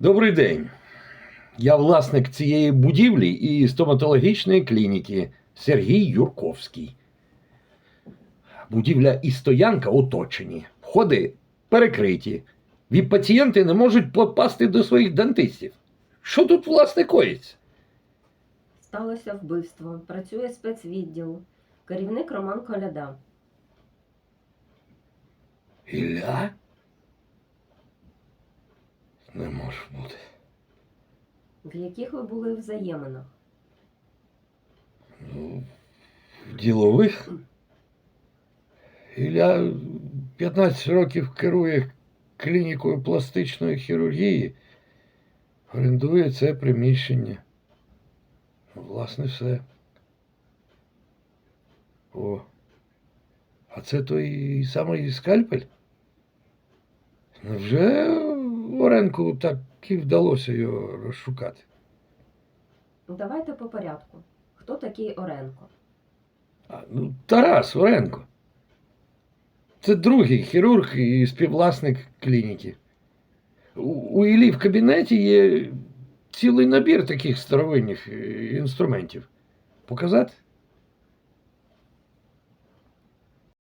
Добрий день. Я власник цієї будівлі і стоматологічної клініки Сергій Юрковський. Будівля і стоянка оточені, входи перекриті. Віп-пацієнти не можуть попасти до своїх дантистів. Що тут власне коїться? Сталося вбивство. Працює спецвідділ. Керівник Роман Коляда. Ілля? Не може бути. В яких ви були взаєминах? Ну, в ділових. Ілля 15 років керує клінікою пластичної хірургії, орендує це приміщення. Власне, все. О. А це той самий скальпель? Невже Оренку так і вдалося його розшукати? Давайте по порядку. Хто такий Оренко? А, ну, Тарас Оренко. Це другий хірург і співвласник клініки. У, у Іллі в кабінеті є цілий набір таких старовинних е, інструментів. Показати?